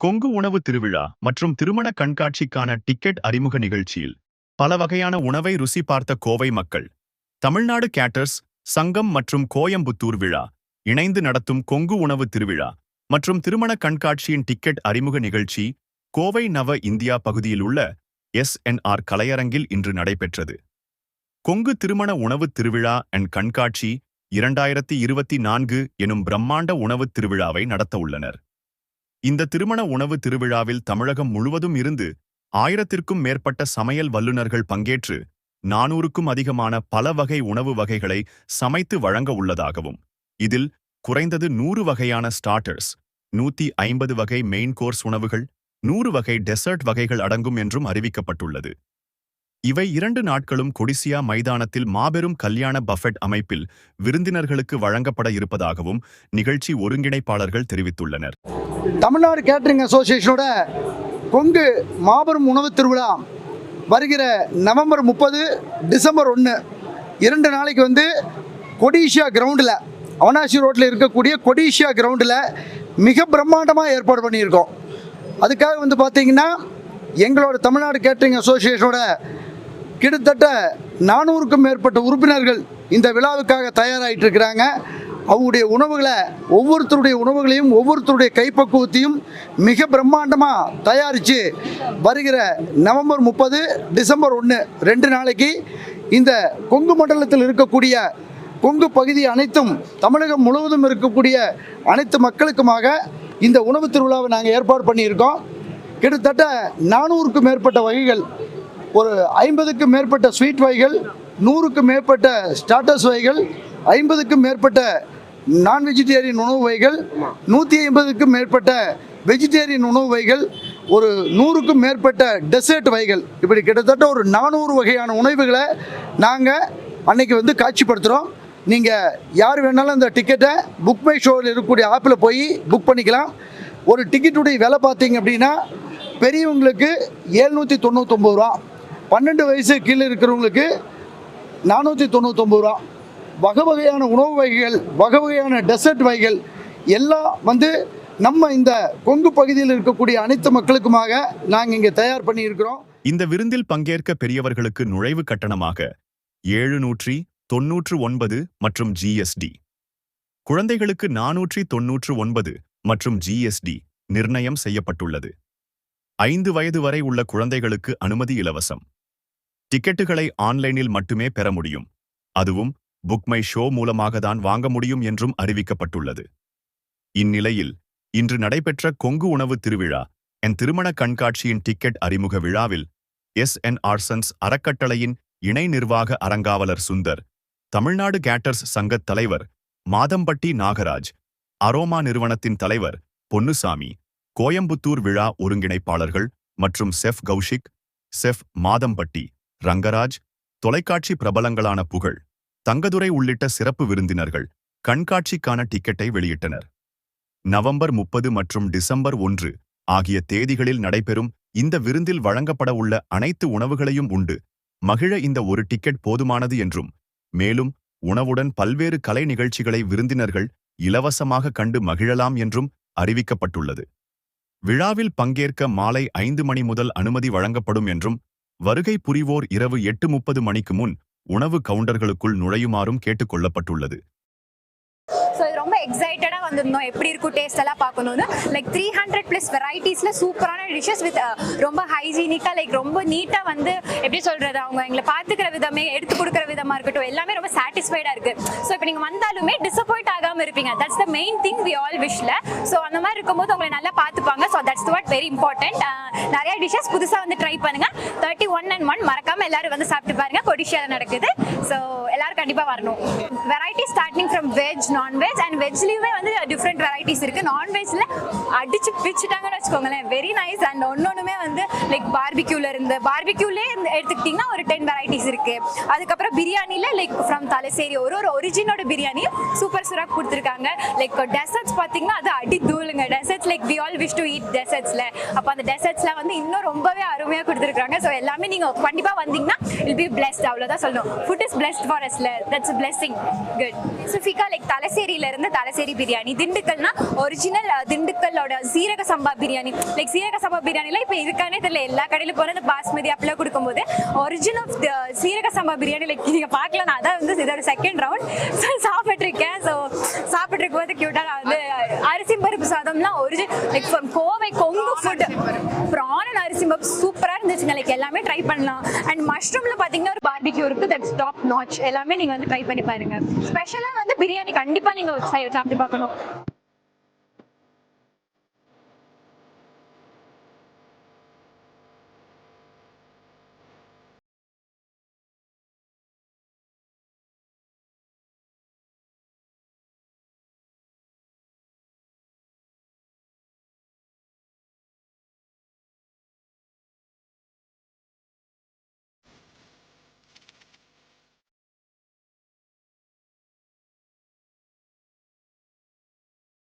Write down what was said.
கொங்கு உணவு திருவிழா மற்றும் திருமண கண்காட்சிக்கான டிக்கெட் அறிமுக நிகழ்ச்சியில் பல வகையான உணவை ருசி பார்த்த கோவை மக்கள் தமிழ்நாடு கேட்டர்ஸ் சங்கம் மற்றும் கோயம்புத்தூர் விழா இணைந்து நடத்தும் கொங்கு உணவு திருவிழா மற்றும் திருமண கண்காட்சியின் டிக்கெட் அறிமுக நிகழ்ச்சி கோவை நவ இந்தியா பகுதியில் உள்ள எஸ்என்ஆர் கலையரங்கில் இன்று நடைபெற்றது. கொங்கு திருமண உணவுத் திருவிழா அண்ட் கண்காட்சி இரண்டாயிரத்தி இருபத்தி நான்கு எனும் பிரம்மாண்ட உணவுத் திருவிழாவை நடத்த உள்ளனர். இந்த திருமண உணவு திருவிழாவில் தமிழகம் முழுவதும் இருந்து ஆயிரத்திற்கும் மேற்பட்ட சமையல் வல்லுநர்கள் பங்கேற்று நானூறுக்கும் அதிகமான பல வகை உணவு வகைகளை சமைத்து வழங்க உள்ளதாகவும் இதில் குறைந்தது நூறு வகையான ஸ்டார்டர்ஸ் நூத்தி ஐம்பது வகை மெயின் கோர்ஸ் உணவுகள் நூறு வகை டெசர்ட் வகைகள் அடங்கும் என்றும் அறிவிக்கப்பட்டுள்ளது. இவை இரண்டு நாட்களும் கொடிசியா மைதானத்தில் மாபெரும் கல்யாண பஃபெட் அமைப்பில் விருந்தினர்களுக்கு வழங்கப்பட இருப்பதாகவும் நிகழ்ச்சி ஒருங்கிணைப்பாளர்கள் தெரிவித்துள்ளனர். தமிழ்நாடு கேட்டரிங் அசோசியேஷனோட கொங்கு மாபெரும் உணவுத் திருவிழா வருகிற நவம்பர் முப்பது டிசம்பர் ஒன்று இரண்டு நாளைக்கு வந்து கொடிஷியா கிரவுண்டில் அவனாசி ரோட்டில் இருக்கக்கூடிய கொடிஷியா கிரவுண்டில் மிக பிரம்மாண்டமாக ஏற்பாடு பண்ணியிருக்கோம். அதுக்காக வந்து பார்த்தீங்கன்னா எங்களோட தமிழ்நாடு கேட்டரிங் அசோசியேஷனோட கிட்டத்தட்ட நானூறுக்கும் மேற்பட்ட உறுப்பினர்கள் இந்த விழாவுக்காக தயாராகிட்டு இருக்கிறாங்க. அவங்களுடைய உணவுகளை ஒவ்வொருத்தருடைய உணவுகளையும் ஒவ்வொருத்தருடைய கைப்பக்குவத்தையும் மிக பிரம்மாண்டமாக தயாரித்து வருகிற நவம்பர் முப்பது டிசம்பர் ஒன்று ரெண்டு நாளைக்கு இந்த கொங்கு மண்டலத்தில் இருக்கக்கூடிய கொங்கு பகுதி அனைத்தும் தமிழகம் முழுவதும் இருக்கக்கூடிய அனைத்து மக்களுக்குமாக இந்த உணவு திருவிழாவை நாங்கள் ஏற்பாடு பண்ணியிருக்கோம். கிட்டத்தட்ட நானூறுக்கும் மேற்பட்ட வகைகள் ஒரு ஐம்பதுக்கும் மேற்பட்ட ஸ்வீட் வகைகள் நூறுக்கும் மேற்பட்ட ஸ்டார்டர்ஸ் வகைகள் ஐம்பதுக்கும் மேற்பட்ட நான் வெஜிடேரியன் உணவு வகைகள் நூற்றி ஐம்பதுக்கும் மேற்பட்ட வெஜிடேரியன் உணவு வகைகள் ஒரு நூறுக்கும் மேற்பட்ட டெசர்ட் வகைகள். இப்படி கிட்டத்தட்ட ஒரு நானூறு வகையான உணவுகளை நாங்கள் அன்னைக்கு வந்து காட்சிப்படுத்துகிறோம் நீங்கள் யார் வேணாலும் அந்த டிக்கெட்டை புக் மை ஷோவில் இருக்கக்கூடிய ஆப்பில் போய் புக் பண்ணிக்கலாம். ஒரு டிக்கெட்டுடைய விலை பார்த்தீங்க அப்படின்னா பெரியவங்களுக்கு ஏழ்நூற்றி தொண்ணூத்தொம்பது ரூபா. பன்னெண்டு வயசு கீழே இருக்கிறவங்களுக்கு நானூற்றி தொண்ணூத்தொம்பது ரூபா. வகை வகையான உணவு வகைகள் வகை வகையான டெசர்ட் வகைகள் எல்லாம் வந்து நம்ம இந்த கொங்கு பகுதியில் இருக்கக்கூடிய அனைத்து மக்களுக்குமாக நாங்கள் இங்கே தயார் பண்ணியிருக்கிறோம். இந்த விருந்தில் பங்கேற்க பெரியவர்களுக்கு நுழைவு கட்டணமாக ஏழுநூற்றி தொன்னூற்று ஒன்பது மற்றும் ஜிஎஸ்டி குழந்தைகளுக்கு நானூற்றி தொன்னூற்று ஒன்பது மற்றும் ஜிஎஸ்டி நிர்ணயம் செய்யப்பட்டுள்ளது. ஐந்து வயது வரை உள்ள குழந்தைகளுக்கு அனுமதி இலவசம். டிக்கெட்டுகளை ஆன்லைனில் மட்டுமே பெற முடியும். அதுவும் புக் மை ஷோ மூலமாக தான் வாங்க முடியும் என்றும் அறிவிக்கப்பட்டுள்ளது. இந்நிலையில் இன்று நடைபெற்ற கொங்கு உணவு திருவிழா என் திருமண கண்காட்சியின் டிக்கெட் அறிமுக விழாவில் எஸ். என். ஆர்சன்ஸ் அறக்கட்டளையின் இணை நிர்வாக அரங்காவலர் சுந்தர் தமிழ்நாடு கேட்டர்ஸ் சங்கத் தலைவர் மாதம்பட்டி நாகராஜ் அரோமா நிறுவனத்தின் தலைவர் பொன்னுசாமி கோயம்புத்தூர் விழா ஒருங்கிணைப்பாளர்கள் மற்றும் செஃப் கௌஷிக் செஃப் மாதம்பட்டி ரங்கராஜ் தொலைக்காட்சி பிரபலங்களான புகழ். தங்கதுரை உள்ளிட்ட சிறப்பு விருந்தினர்கள் கண்காட்சிக்கான டிக்கெட்டை வெளியிட்டனர். நவம்பர் முப்பது மற்றும் டிசம்பர் ஒன்று ஆகிய தேதிகளில் நடைபெறும் இந்த விருந்தில் வழங்கப்பட உள்ள அனைத்து உணவுகளையும் உண்டு. மகிழ இந்த ஒரு டிக்கெட் போதுமானது என்றும் மேலும் உணவுடன் பல்வேறு கலை நிகழ்ச்சிகளை விருந்தினர்கள் இலவசமாக கண்டு மகிழலாம் என்றும் அறிவிக்கப்பட்டுள்ளது. விழாவில் பங்கேற்க மாலை ஐந்து மணி முதல் அனுமதி வழங்கப்படும் என்றும் வருகை புரிவோர் இரவு எட்டு முப்பது மணிக்கு முன் உணவு கவுண்டர்களுக்குள் நுழையுமாறும் கேட்டுக்கொள்ளப்பட்டுள்ளது கொள்ளப்பட்டுள்ளது ஸோ இது ரொம்ப எக்ஸைட்டடாக வந்திருந்தோம். எப்படி இருக்கும் டேஸ்ட் எல்லாம் பார்க்கணும்னு. லைக் த்ரீ ஹண்ட்ரட் ப்ளஸ் வெரைட்டிஸில் சூப்பரான டிஷ்ஷஸ் வித் uh, ரொம்ப ஹைஜீனிக்காக லைக் ரொம்ப நீட்டாக வந்து எப்படி சொல்கிறது அவங்க எங்களை பார்த்துக்கிற விதமே எடுத்து கொடுக்குற விதமாக இருக்கட்டும் எல்லாமே ரொம்ப சாட்டிஸ்ஃபைடாக இருக்குது ஸோ இப்போ நீங்கள் வந்தாலுமே டிசப்பாயிண்ட் ஆகாமல் இருப்பீங்க. That's the main thing we all விஷில் so அந்த மாதிரி இருக்கும்போது உங்களை நல்லா பார்த்துப்பாங்க. So that's what very important நிறைய டிஷ்ஷஸ் புதுசாக வந்து ட்ரை பண்ணுங்கள் தேர்ட்டி ஒன் அண்ட் ஒன் மறக்காமல் எல்லாரும் வந்து சாப்பிட்டு பாருங்க. கொடிஷியாவில் நடக்குது. ஸோ எல்லாரும் கண்டிப்பாக வரணும். Variety starting from veg non veg and veg வெஜ்லேயுமே வந்து டிஃப்ரெண்ட் வெரைட்டிஸ் இருக்குது நான்வெஜ்ல அடிச்சு பிச்சுட்டாங்கன்னு வச்சுக்கோங்களேன். வெரி நைஸ் அண்ட் ஒன்னொன்றுமே வந்து லைக் பார்பிக்யூல இருந்து பார்பிக்யூலே எடுத்துக்கிட்டிங்கன்னா ஒரு டென் வெரைட்டிஸ் இருக்கு. அதுக்கப்புறம் பிரியாணியில் லைக் ஃப்ரம் தலசேரி ஒரு ஒரு ஒரிஜினோட பிரியாணியும் சூப்பர் சூப்பராக கொடுத்துருக்காங்க. லைக் டெசர்ட்ஸ் பார்த்தீங்கன்னா அது அடி தூளுங்க desserts like we all wish to eat டெசர்ட்ஸில் அப்போ அந்த டெசர்ட்ஸ்லாம் வந்து இன்னும் ரொம்பவே அருமையாக கொடுத்துருக்காங்க ஸோ எல்லாமே நீங்கள் கண்டிப்பாக வந்தீங்கன்னா இல் பி பிளெஸ்ட் அவ்வளோதான் சொல்லணும். ஃபுட் இஸ் பிளெஸ்ட் ஃபார் அஸ்ல தட்ஸ் பிளெஸிங் குட் சுஃபிகா லைக் தலைசேரியிலேருந்து தலசேரி பிரியாணி. திண்டுக்கல்னா ஒரிஜினல் திண்டுக்கல்லோட சீரக சம்பா பிரியாணி. லைக் சீரக சம்பா பிரியாணிலாம் இப்போ இருக்கானே தெரியல. எல்லா கடையிலும் போன பாஸ்மதி அப்படிலாம் கொடுக்கும்போது ஒரிஜினல் சீரக சம்பா பிரியாணி லைக் நீங்கள் பார்க்கலாம். நான் அதான் வந்து இதோட செகண்ட் ரவுண்ட் ஸோ சாப்பிட்ருக்கேன் ஸோ சாப்பிட்ருக்கும் போது க்யூட்டாக நான் வந்து சாதம்லாம் original like from Kovai Kongu food prawn அரிசி பருப்பு சூப்பராக இருந்துச்சுங்க. லைக் எல்லாமே ட்ரை பண்ணலாம். அண்ட் மஷ்ரூம்ல பார்த்தீங்கன்னா ஒரு பார்பிக்யூ இருக்கு. தட்ஸ் டாப் நாச் எல்லாமே நீங்கள் வந்து ட்ரை பண்ணி பாருங்க. ஸ்பெஷலாக வந்து பிரியாணி கண்டிப்பாக நீங்கள் சாப்பிட்டு பார்க்கணும்.